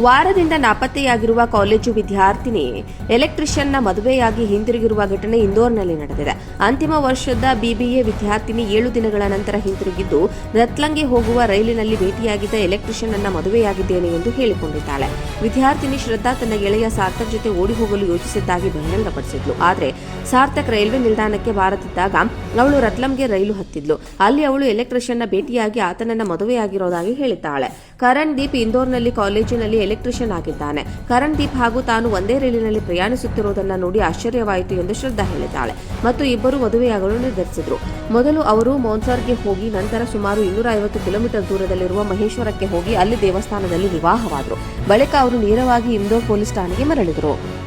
ವಾರದಿಂದ ನಾಪತ್ತೆಯಾಗಿರುವ ಕಾಲೇಜು ವಿದ್ಯಾರ್ಥಿನಿ ಎಲೆಕ್ಟ್ರಿಷಿಯನ್ನ ಮದುವೆಯಾಗಿ ಹಿಂದಿರುಗಿರುವ ಘಟನೆ ಇಂದೋರ್ನಲ್ಲಿ ನಡೆದಿದೆ. ಅಂತಿಮ ವರ್ಷದ ಬಿಬಿಎ ವಿದ್ಯಾರ್ಥಿನಿ ಏಳು ದಿನಗಳ ನಂತರ ಹಿಂತಿರುಗಿದ್ದು ರತ್ಲಂಗೆ ಹೋಗುವ ರೈಲಿನಲ್ಲಿ ಭೇಟಿಯಾಗಿದ್ದ ಎಲೆಕ್ಟ್ರಿಷಿಯನ್ ಅನ್ನ ಮದುವೆಯಾಗಿದ್ದೇನೆ ಎಂದು ಹೇಳಿಕೊಂಡಿದ್ದಾಳೆ. ವಿದ್ಯಾರ್ಥಿನಿ ಶ್ರದ್ಧಾ ತನ್ನ ಗೆಳೆಯ ಸಾರ್ಥಕ್ ಜೊತೆ ಓಡಿ ಹೋಗಲು ಯೋಚಿಸಿದ್ದಾಗಿ ಬಹಿರಂಗಪಡಿಸಿದ್ಲು. ಆದರೆ ಸಾರ್ಥಕ್ ರೈಲ್ವೆ ನಿಲ್ದಾಣಕ್ಕೆ ಬಾರದಿದ್ದಾಗ ಅವಳು ರತ್ಲಂಗೆ ರೈಲು ಹತ್ತಿದ್ಲು. ಅಲ್ಲಿ ಅವಳು ಎಲೆಕ್ಟ್ರಿಷಿಯನ್ನ ಭೇಟಿಯಾಗಿ ಆತನನ್ನ ಮದುವೆಯಾಗಿರೋದಾಗಿ ಹೇಳಿದ್ದಾಳೆ. ಕರಣ್ ದೀಪ್ ಇಂದೋರ್ನಲ್ಲಿ ಕಾಲೇಜಿನಲ್ಲಿ ಎಲೆಕ್ಟ್ರಿಷಿಯನ್ ಆಗಿದ್ದಾನೆ. ಕರಣ್ ದೀಪ್ ಹಾಗೂ ತಾನು ಒಂದೇ ರೈಲಿನಲ್ಲಿ ಪ್ರಯಾಣಿಸುತ್ತಿರುವುದನ್ನು ನೋಡಿ ಆಶ್ಚರ್ಯವಾಯಿತು ಎಂದು ಶ್ರದ್ಧಾ ಹೇಳಿದ್ದಾಳೆ. ಮತ್ತು ಇಬ್ಬರು ಮದುವೆಯಾಗಲು ನಿರ್ಧರಿಸಿದ್ರು. ಮೊದಲು ಅವರು ಮೌನ್ಸಾರ್ಗೆ ಹೋಗಿ, ನಂತರ ಸುಮಾರು ಇನ್ನೂರ ಐವತ್ತು ಕಿಲೋಮೀಟರ್ ದೂರದಲ್ಲಿರುವ ಮಹೇಶ್ವರಕ್ಕೆ ಹೋಗಿ ಅಲ್ಲಿ ದೇವಸ್ಥಾನದಲ್ಲಿ ವಿವಾಹವಾದರು. ಬಳಿಕ ಅವರು ನೇರವಾಗಿ ಇಂದೋರ್ ಪೊಲೀಸ್ ಠಾಣೆಗೆ ಮರಳಿದರು.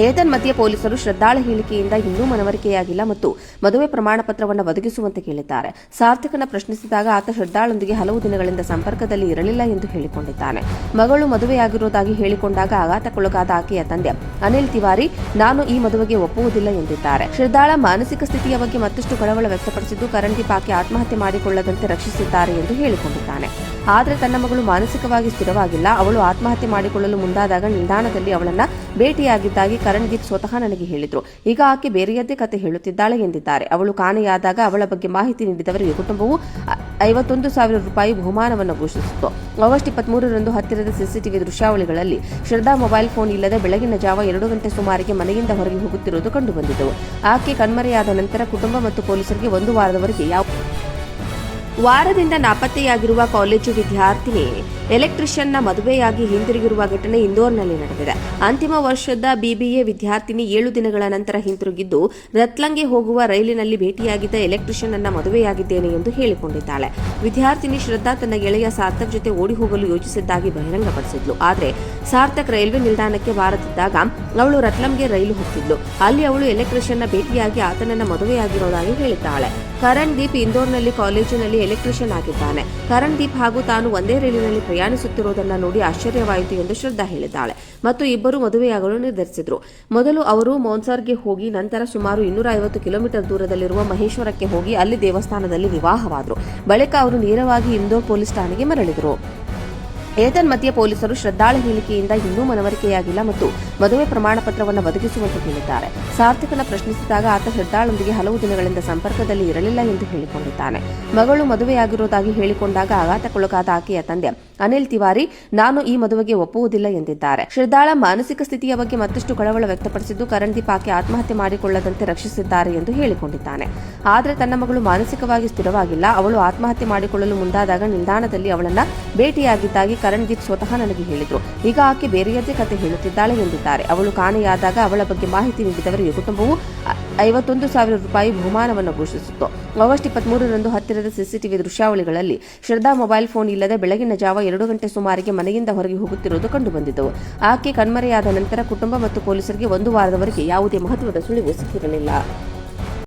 ಏತನ್ಮಧ್ಯೆ ಪೊಲೀಸರು ಶ್ರದ್ಧಾಳ ಹೇಳಿಕೆಯಿಂದ ಇನ್ನೂ ಮನವರಿಕೆಯಾಗಿಲ್ಲ ಮತ್ತು ಮದುವೆ ಪ್ರಮಾಣ ಪತ್ರವನ್ನು ಒದಗಿಸುವಂತೆ ಕೇಳಿದ್ದಾರೆ. ಸಾರ್ಥಕನ ಪ್ರಶ್ನಿಸಿದಾಗ ಆತ ಶ್ರದ್ಧಾಳೊಂದಿಗೆ ಹಲವು ದಿನಗಳಿಂದ ಸಂಪರ್ಕದಲ್ಲಿ ಇರಲಿಲ್ಲ ಎಂದು ಹೇಳಿಕೊಂಡಿದ್ದಾನೆ. ಮಗಳು ಮದುವೆಯಾಗಿರುವುದಾಗಿ ಹೇಳಿಕೊಂಡಾಗ ಆಘಾತಕ್ಕೊಳಗಾದ ಆಕೆಯ ತಂದೆ, ಅನಿಲ್ ತಿವಾರಿ, ನಾನು ಈ ಮದುವೆಗೆ ಒಪ್ಪುವುದಿಲ್ಲ ಎಂದಿದ್ದಾರೆ. ಶ್ರದ್ಧಾಳ ಮಾನಸಿಕ ಸ್ಥಿತಿಯ ಬಗ್ಗೆ ಮತ್ತಷ್ಟು ಕಳವಳ ವ್ಯಕ್ತಪಡಿಸಿದ್ದು ಕರಂದೀಪ್ ಆಕೆ ಆತ್ಮಹತ್ಯೆ ಮಾಡಿಕೊಳ್ಳದಂತೆ ರಕ್ಷಿಸಿದ್ದಾರೆ ಎಂದು ಹೇಳಿಕೊಂಡಿದ್ದಾನೆ. ಆದರೆ ತನ್ನ ಮಗಳು ಮಾನಸಿಕವಾಗಿ ಸ್ಥಿರವಾಗಿಲ್ಲ. ಅವಳು ಆತ್ಮಹತ್ಯೆ ಮಾಡಿಕೊಳ್ಳಲು ಮುಂದಾದಾಗ ನಿಲ್ದಾಣದಲ್ಲಿ ಅವಳನ್ನ ಭೇಟಿಯಾಗಿದ್ದಾಗಿ ಕರಣದೀಪ್ ಸ್ವತಃ ನನಗೆ ಹೇಳಿದ್ರು. ಈಗ ಆಕೆ ಬೇರೆಯದ್ದೇ ಕತೆ ಹೇಳುತ್ತಿದ್ದಾಳೆ ಎಂದಿದ್ದಾರೆ. ಅವಳು ಕಾಣೆಯಾದಾಗ ಅವಳ ಬಗ್ಗೆ ಮಾಹಿತಿ ನೀಡಿದವರಿಗೆ ಕುಟುಂಬವು ಐವತ್ತೊಂದು ಸಾವಿರ ರೂಪಾಯಿ ಬಹುಮಾನವನ್ನು ಘೋಷಿಸಿತು ಆಗಸ್ಟ್ ಇಪ್ಪತ್ಮೂರರಂದು ಹತ್ತಿರದ ಸಿಸಿಟಿವಿ ದೃಶ್ಯಾವಳಿಗಳಲ್ಲಿ ಶ್ರದ್ಧಾ ಮೊಬೈಲ್ ಫೋನ್ ಇಲ್ಲದೆ ಬೆಳಗಿನ ಜಾವ ಎರಡು ಗಂಟೆ ಸುಮಾರಿಗೆ ಮನೆಯಿಂದ ಹೊರಗೆ ಹೋಗುತ್ತಿರುವುದು ಕಂಡುಬಂದಿದ್ದವು ಆಕೆ ಕಣ್ಮರೆಯಾದ ನಂತರ ಕುಟುಂಬ ಮತ್ತು ಪೊಲೀಸರಿಗೆ ಒಂದು ವಾರದವರೆಗೆ ಯಾವ ವಾರದಿಂದ ನಾಪತ್ತೆಯಾಗಿರುವ ಕಾಲೇಜು ವಿದ್ಯಾರ್ಥಿನಿ ಎಲೆಕ್ಟ್ರಿಷಿಯನ್ನ ಮದುವೆಯಾಗಿ ಹಿಂದಿರುಗಿರುವ ಘಟನೆ ಇಂದೋರ್ನಲ್ಲಿ ನಡೆದಿದೆ. ಅಂತಿಮ ವರ್ಷದ ಬಿಬಿಎ ವಿದ್ಯಾರ್ಥಿನಿ ಏಳು ದಿನಗಳ ನಂತರ ಹಿಂತಿರುಗಿದ್ದು ರತ್ಲಂಗೆ ಹೋಗುವ ರೈಲಿನಲ್ಲಿ ಭೇಟಿಯಾಗಿದ್ದ ಎಲೆಕ್ಟ್ರಿಷಿಯನ್ ಅನ್ನ ಮದುವೆಯಾಗಿದ್ದೇನೆ ಎಂದು ಹೇಳಿಕೊಂಡಿದ್ದಾಳೆ. ವಿದ್ಯಾರ್ಥಿನಿ ಶ್ರದ್ಧಾ ತನ್ನ ಗೆಳೆಯ ಸಾರ್ಥಕ್ ಜೊತೆ ಓಡಿ ಹೋಗಲು ಯೋಚಿಸಿದ್ದಾಗಿ ಬಹಿರಂಗಪಡಿಸಿದ್ಲು. ಆದರೆ ಸಾರ್ಥಕ್ ರೈಲ್ವೆ ನಿಲ್ದಾಣಕ್ಕೆ ಬಾರದಿದ್ದಾಗ ಅವಳು ರತ್ಲಂಗೆ ರೈಲು ಹೋಗ್ತಿದ್ಲು. ಅಲ್ಲಿ ಅವಳು ಎಲೆಕ್ಟ್ರಿಷಿಯನ್ನ ಭೇಟಿಯಾಗಿ ಆತನನ್ನ ಮದುವೆಯಾಗಿರೋದಾಗಿ ಹೇಳಿದ್ದಾಳೆ. ಕರಣ್ ದೀಪ್ ಇಂದೋರ್ನಲ್ಲಿ ಕಾಲೇಜಿನಲ್ಲಿ ಎಲೆಕ್ಟ್ರಿಷಿಯನ್ ಆಗಿದ್ದಾನೆ. ಕರಣ್ ದೀಪ್ ಹಾಗೂ ತಾನು ಒಂದೇ ರೈಲಿನಲ್ಲಿ ಪ್ರಯಾಣಿಸುತ್ತಿರುವುದನ್ನು ನೋಡಿ ಆಶ್ಚರ್ಯವಾಯಿತು ಎಂದು ಶ್ರದ್ಧಾ ಹೇಳಿದ್ದಾಳೆ. ಮತ್ತು ಇಬ್ಬರು ಮದುವೆಯಾಗಲು ನಿರ್ಧರಿಸಿದ್ರು. ಮೊದಲು ಅವರು ಮೋನ್ಸಾರ್ಗೆ ಹೋಗಿ, ನಂತರ ಸುಮಾರು ಇನ್ನೂರ ಐವತ್ತು ಕಿಲೋಮೀಟರ್ ದೂರದಲ್ಲಿರುವ ಮಹೇಶ್ವರಕ್ಕೆ ಹೋಗಿ ಅಲ್ಲಿ ದೇವಸ್ಥಾನದಲ್ಲಿ ವಿವಾಹವಾದರು. ಬಳಿಕ ಅವರು ನೇರವಾಗಿ ಇಂದೋರ್ ಪೊಲೀಸ್ ಠಾಣೆಗೆ ಮರಳಿದರು. ಏತನ್ಮಧ್ಯೆ ಪೊಲೀಸರು ಶ್ರದ್ಧಾಳ ಹೇಳಿಕೆಯಿಂದ ಇನ್ನೂ ಮನವರಿಕೆಯಾಗಿಲ್ಲ ಮತ್ತು ಮದುವೆ ಪ್ರಮಾಣ ಪತ್ರವನ್ನು ಒದಗಿಸುವಂತೆ ಹೇಳಿದ್ದಾರೆ ಸಾರ್ಥಕನ ಪ್ರಶ್ನಿಸಿದಾಗ ಆತ ಶ್ರದ್ಧಾಳೊಂದಿಗೆ ಹಲವು ದಿನಗಳಿಂದ ಸಂಪರ್ಕದಲ್ಲಿ ಇರಲಿಲ್ಲ ಎಂದು ಹೇಳಿಕೊಂಡಿದ್ದಾನೆ. ಮಗಳು ಮದುವೆಯಾಗಿರುವುದಾಗಿ ಹೇಳಿಕೊಂಡಾಗ ಆಘಾತಕ್ಕೊಳಗಾದ ಆಕೆಯ ತಂದೆ ಅನಿಲ್ ತಿವಾರಿ, ನಾನು ಈ ಮದುವೆಗೆ ಒಪ್ಪುವುದಿಲ್ಲ ಎಂದಿದ್ದಾರೆ. ಶ್ರದ್ಧಾಳ ಮಾನಸಿಕ ಸ್ಥಿತಿಯ ಬಗ್ಗೆ ಮತ್ತಷ್ಟು ಕಳವಳ ವ್ಯಕ್ತಪಡಿಸಿದ್ದು, ಕರಣದೀಪ್ ಆಕೆ ಆತ್ಮಹತ್ಯೆ ಮಾಡಿಕೊಳ್ಳದಂತೆ ರಕ್ಷಿಸಿದ್ದಾರೆ ಎಂದು ಹೇಳಿಕೊಂಡಿದ್ದಾನೆ. ಆದರೆ ತನ್ನ ಮಗಳು ಮಾನಸಿಕವಾಗಿ ಸ್ಥಿರವಾಗಿಲ್ಲ. ಅವಳು ಆತ್ಮಹತ್ಯೆ ಮಾಡಿಕೊಳ್ಳಲು ಮುಂದಾದಾಗ ನಿಲ್ದಾಣದಲ್ಲಿ ಅವಳನ್ನ ಭೇಟಿಯಾಗಿದ್ದಾಗಿ ಕರಣದೀಪ್ ಸ್ವತಃ ನನಗೆ ಹೇಳಿದ್ರು. ಈಗ ಆಕೆ ಬೇರೆಯದೇ ಕತೆ ಹೇಳುತ್ತಿದ್ದಾಳೆ ಎಂದಿದ್ದಾರೆ. ಅವಳು ಕಾಣೆಯಾದಾಗ ಅವಳ ಬಗ್ಗೆ ಮಾಹಿತಿ ನೀಡಿದವರಿಗೆ ಕುಟುಂಬವು ಐವತ್ತೊಂದು ಸಾವಿರ ರೂಪಾಯಿ ಬಹುಮಾನವನ್ನು ಘೋಷಿಸಿತ್ತು. ಆಗಸ್ಟ್ ಇಪ್ಪತ್ಮೂರರಂದು ಹತ್ತಿರದ ಸಿಸಿಟಿವಿ ದೃಶ್ಯಾವಳಿಗಳಲ್ಲಿ ಶ್ರದ್ಧಾ ಮೊಬೈಲ್ ಫೋನ್ ಇಲ್ಲದೆ ಬೆಳಗಿನ ಜಾವ ಎರಡು ಗಂಟೆ ಸುಮಾರಿಗೆ ಮನೆಯಿಂದ ಹೊರಗೆ ಹೋಗುತ್ತಿರುವುದು ಕಂಡುಬಂದಿದ್ದವು ಆಕೆ ಕಣ್ಮರೆಯಾದ ನಂತರ ಕುಟುಂಬ ಮತ್ತು ಪೊಲೀಸರಿಗೆ ಒಂದು ವಾರದವರೆಗೆ ಯಾವುದೇ ಮಹತ್ವದ ಸುಳಿವು ಸಿಕ್ಕಿರಲಿಲ್ಲ.